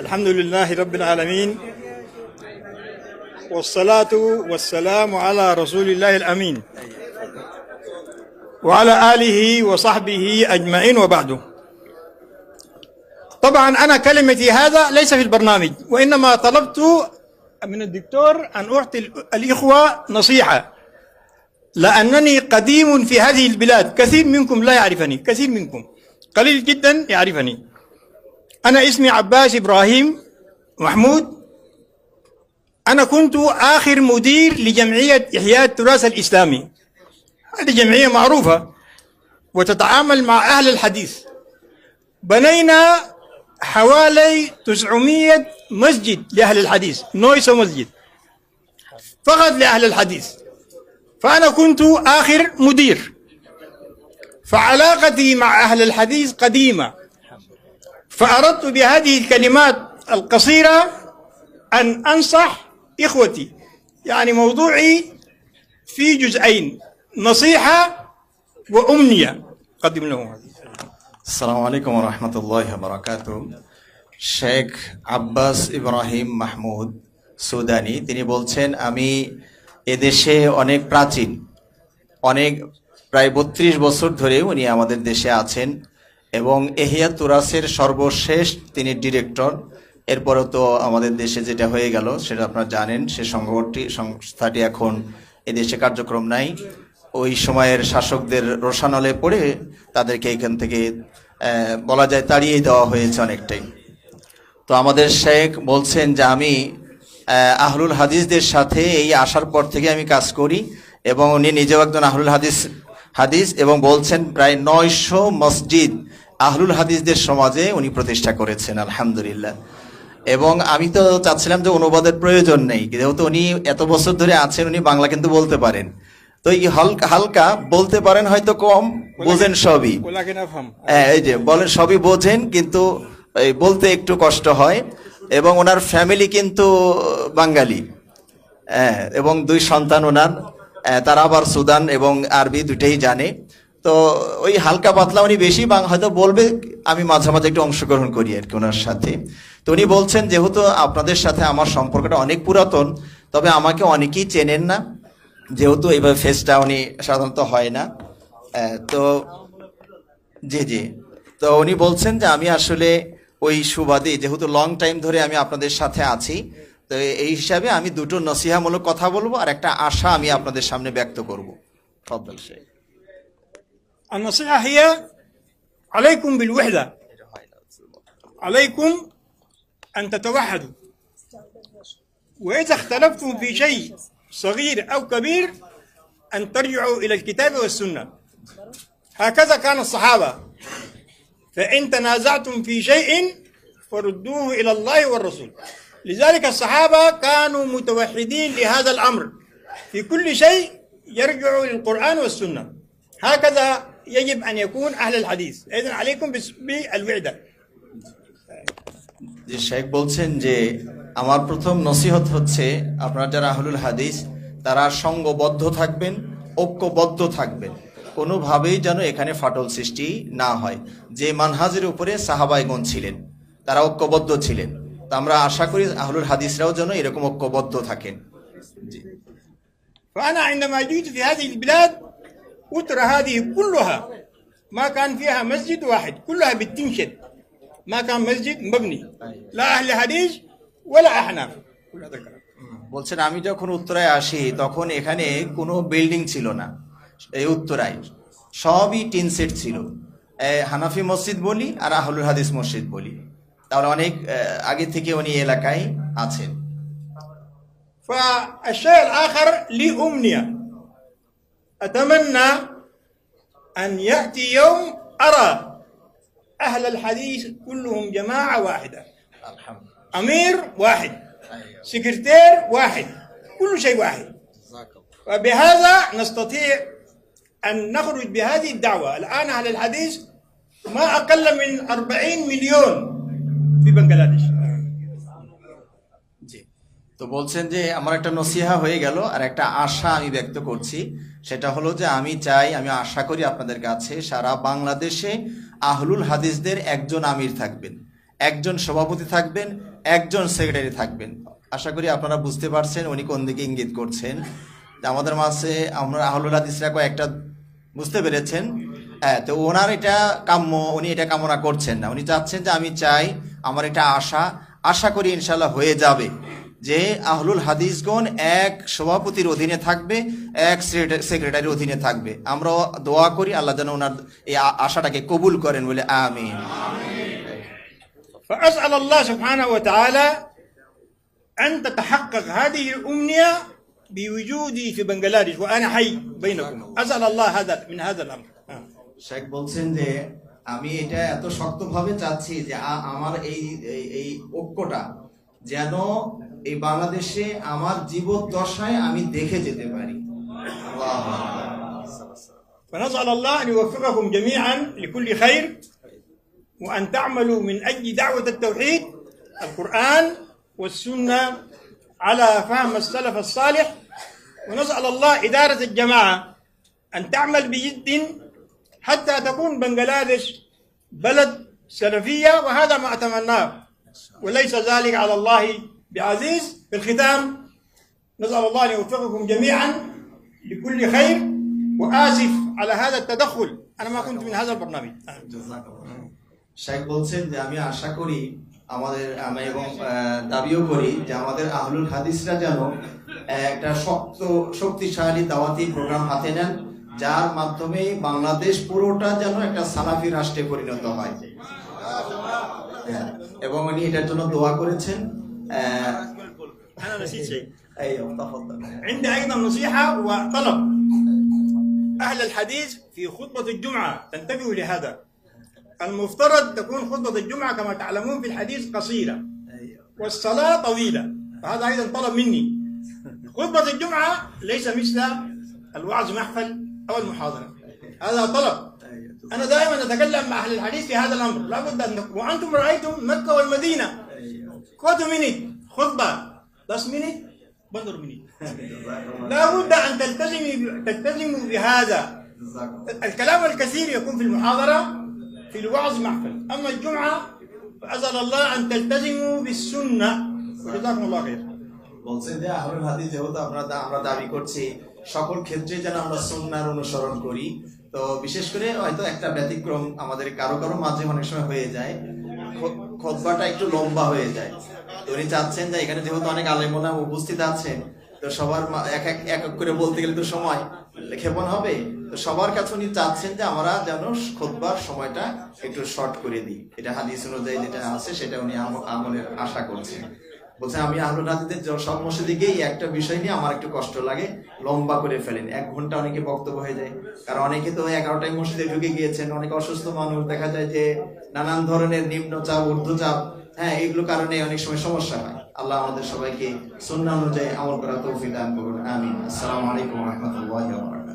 الحمد لله رب العالمين والصلاة والسلام على رسول الله الأمين وعلى آله وصحبه أجمعين وبعده طبعا أنا كلمتي هذا ليس في البرنامج وإنما طلبت من الدكتور أن أعطي الإخوة نصيحة. لأنني قديم في هذه البلاد كثير منكم لا يعرفني كثير منكم. قليل جدا يعرفني. أنا اسمي عباس إبراهيم محمود. أنا كنت آخر مدير لجمعية إحياء التراث الإسلامي. هذه جمعية معروفة وتتعامل مع أهل الحديث. بنينا حوالي 900 مسجد لأهل الحديث نويسة مسجد. فقط لأهل الحديث. فأنا كنت آخر مدير. فعلاقتي مع أهل الحديث قديمة. فأردت بهذه الكلمات القصيرة أن أنصح إخوتي يعني موضوعي في جزئين نصيحة وأمنية قدم لهم هذه আসসালামু আলাইকুম রহমতুল্লাহ বারাকাত শেখ আব্বাস ইব্রাহিম মাহমুদ সুদানি তিনি বলছেন আমি এদেশে অনেক প্রাচীন অনেক প্রায় বত্রিশ বছর ধরে উনি আমাদের দেশে আছেন এবং এহিয়া তুরাসের সর্বশেষ তিনি ডিরেক্টর। এরপরেও তো আমাদের দেশে যেটা হয়ে গেল সেটা আপনারা জানেন সে সংগঠনটি সংস্থাটি এখন এদেশে কার্যক্রম নাই। ওই সময়ের শাসকদের রোশানলে পড়ে তাদেরকে এখান থেকে বলা যায় তাড়িয়ে দেওয়া হয়েছে অনেকটাই। তো আমাদের শেখ বলছেন যে আমি আহ, আহলুল হাদিসদের সাথে এই আসার পর থেকে আমি কাজ করি এবং উনি নিজেও একজন আহলুল হাদিস হাদিস এবং বলছেন প্রায় নয়শো মসজিদ আহলুল হাদিসদের সমাজে উনি প্রতিষ্ঠা করেছেন, আলহামদুলিল্লাহ। এবং আমি তো চাচ্ছিলাম যে অনুবাদের প্রয়োজন নেই, যেহেতু উনি এত বছর ধরে আছেন, উনি বাংলা কিন্তু বলতে পারেন। তো এই হালকা বলতে পারেন হয়তো কম, বোঝেন সবই। হ্যাঁ এই যে বলেন সবই বোঝেন, কিন্তু বলতে একটু কষ্ট হয়। এবং ওনার ফ্যামিলি কিন্তু বাঙালি। হ্যাঁ এবং দুই সন্তান ওনার। তারা আবার সুদান এবং আরবি দুটেই জানে। তো ওই হালকা পাতলা উনি বেশি বাং- হয়তো বলবে, আমি মাঝে মাঝে একটু অংশগ্রহণ করি আর কি ওনার সাথে। তো উনি বলছেন, যেহেতু আপনাদের সাথে আমার সম্পর্কটা অনেক পুরাতন, তবে আমাকে অনেকেই চেনেন না। যেহেতু এইভাবে ফেসটা উনি সাধারণত হয় না। তো জি জি। তো উনি বলছেন যে, আমি আসলে ওই সুবাদে, যেহেতু লং টাইম ধরে আমি আপনাদের সাথে আছি তো এই হিসাবে আমি দুটো নসিহামূলক কথা বলবো আর একটা আশা আমি আপনাদের সামনে ব্যক্ত করব ফদ্দল শেখ النصيحة هي عليكم بالوحدة عليكم أن تتوحدوا وإذا اختلفتم في شيء صغير أو كبير أن ترجعوا إلى الكتاب والسنة هكذا كان الصحابة فإن تنازعتم في شيء فردوه إلى الله والرسول لذلك الصحابة كانوا متوحدين لهذا الأمر في كل شيء يرجعوا للقرآن والسنة هكذا يجب أن يكون أهل الحديث إذن عليكم بس- بالوعدة যে শেখ বলছেন যে আমার প্রথম নসিহত হচ্ছে আপনারা যারা আহলুল হাদিস তারা সঙ্গবদ্ধ থাকবেন ঐক্যবদ্ধ থাকবেন কোনোভাবেই যেন এখানে ফাটল সৃষ্টি না হয় যে মানহাজের উপরে সাহাবাইগণ ছিলেন তারা ঐক্যবদ্ধ ছিলেন তা আমরা আশা করি আহলুল হাদিসরাও যেন এরকম ঐক্যবদ্ধ থাকেন জি فأنا عندما جئت في هذه البلاد أترى هذه كلها ما كان فيها مسجد واحد كلها بالتنشد ما كان مسجد مبني لا أهل حديث ولا أحناف كل هذا الكلام বলছেন আমি যখন উত্তরায় আসি তখন এখানে কোনো বিল্ডিং ছিল না এই উত্তরায় সবই টিন সেট ছিল এ, হানাফি মসজিদ বলি আর আহলুল হাদিস মসজিদ বলি তাহলে অনেক আহ, আগে থেকে উনি এই এলাকায় আছেন فالشيء الآخر لي أمنية أتمنى أن يأتي يوم أرى أهل الحديث كلهم جماعة واحدة أمير واحد سكرتير واحد كل شيء واحد وبهذا نستطيع أن نخرج بهذه الدعوة الآن أهل الحديث ما أقل من 40 مليون বাংলাদেশ জি। তো বলছেন যে আমার একটা নসিহা হয়ে গেল আর একটা আশা আমি ব্যক্ত করছি। সেটা হলো যে আমি চাই, আমি আশা করি আপনাদের কাছে সারা বাংলাদেশে আহলুল হাদিসদের একজন আমির থাকবেন, একজন সভাপতি থাকবেন, একজন সেক্রেটারি থাকবেন। আশা করি আপনারা বুঝতে পারছেন উনি কোন দিকে ইঙ্গিত করছেন। আমাদের মাঝে আমরা আহলুল হাদিসরা কয়েকটা বুঝতে পেরেছেন। হ্যাঁ তো ওনার এটা কাম্য, উনি এটা কামনা করছেন না। উনি চাচ্ছেন যে আমি চাই আমার এটা আশা আশা করি ইনশাল্লাহ হয়ে যাবে যে আহলুল হাদিসগণ এক সভাপতির অধীনে থাকবে এক সেক্রেটারির অধীনে থাকবে আমরা দোয়া করি আল্লাহ যেন ওনার এই আ- আশাটাকে কবুল করেন বলে আমিন فأسأل الله سبحانه وتعالى أن تتحقق هذه الأمنية بوجودي في بنغلاديش وأنا حي بينكم أسأل الله هذا من هذا الأمر آه. শেখ বলছেন যে আমি এটা এত শক্তভাবে চাচ্ছি যে আ- আমার এই এই- এই ঐক্যটা যেন এই বাংলাদেশে আমার জীবদ্দশায় আমি দেখে যেতে পারি আল্লাহু আকবার। فنسأل الله أن يوفقكم جميعا لكل خير وأن تعملوا من أجل دعوة التوحيد القرآن والسنة على فهم السلف الصالح ونسأل الله إدارة الجماعة أن تعمل بجد حتى تكون بنغلاديش بلد سلفية وهذا ما أتمناه وليس ذلك على الله بعزيز في الختام نسأل الله أن يوفقكم جميعا لكل خير وآسف على هذا التدخل أنا ما كنت من هذا البرنامج শেখ বলছেন যে আমি আশা করি আমাদের আমি এবং আহ, দাবিও করি যে আমাদের আহলুল হাদিসরা যেন আহ, একটা শক্ত শক্তিশালী দাওয়াতি প্রোগ্রাম হাতে নেন যার মাধ্যমে বাংলাদেশ পুরোটা যেন একটা সালাফি রাষ্ট্রে পরিণত হয় হ্যাঁ, এবং উনি এটার জন্য দোয়া করেছেন আহ, أنا نسيت شيء এই, তফাদ্দল। عندي أيضا نصيحة وطلب أهل الحديث في خطبة الجمعة تنتبهوا لهذا المفترض تكون خطبة الجمعة كما تعلمون في الحديث قصيرة والصلاة طويلة فهذا أيضا طلب مني خطبة الجمعة ليس مثل الوعظ محفل أو المحاضره هذا طلب. أنا دائما أتكلم مع أهل الحديث في هذا الأمر. لابد أن تكون وأنتم رأيتم مكة والمدينة. كوتو مني خطبة. بس مني بندر مني لابد أن تلتزمي تلتزموا بهذا. الكلام الكثير يكون في المحاضرة في الوعظ محفل. أما الجمعة فأسأل الله أن تلتزموا بالسنة. جزاكم الله خير বলছেন যে আহরুল হাদিস যেহেতু আমরা আমরা দাবি করছি, সকল ক্ষেত্রে যেন আমরা সুন্নার অনুসরণ করি। তো বিশেষ করে হয়তো একটা ব্যতিক্রম আমাদের কারও কারও মাঝে অনেক সময় হয়ে যায় খোতবাটা একটু লম্বা হয়ে যায়। তো উনি চাচ্ছেন যে, এখানে যেহেতু অনেক আলেমোনা উপস্থিত আছেন, তো সবার এক এক এক করে বলতে গেলে তো সময়, ক্ষেপণ হবে। তো সবার কাছে উনি চাচ্ছেন যে, আমরা যেন খোদবার সময়টা একটু শর্ট করে দিই। এটা হাদিস অনুযায়ী যেটা আছে, সেটা উনি আম- আমলের আশা করছেন। বলছেন আমি আহলুল হাদিসের জ- সব মসজিদে গিয়ে একটা বিষয় নিয়ে আমার একটু কষ্ট লাগে, লম্বা করে ফেলেন। এক ঘণ্টা অনেকে বক্তব্য হয়ে যায়। কারণ অনেকে তো এগারোটায় মসজিদে ঢুকে গিয়েছেন, অনেক অসুস্থ মানুষ, দেখা যায় যে নানান ধরনের নিম্ন চাপ ঊর্ধ্ব চাপ হ্যাঁ এগুলো কারণে অনেক সময় সমস্যা হয়। আল্লাহ আমাদের সবাইকে সুন্নাহ অনুযায়ী আমল করা তৌফিক দান করুন। আমিন। আসসালামু আলাইকুম রহমতুল্লাহ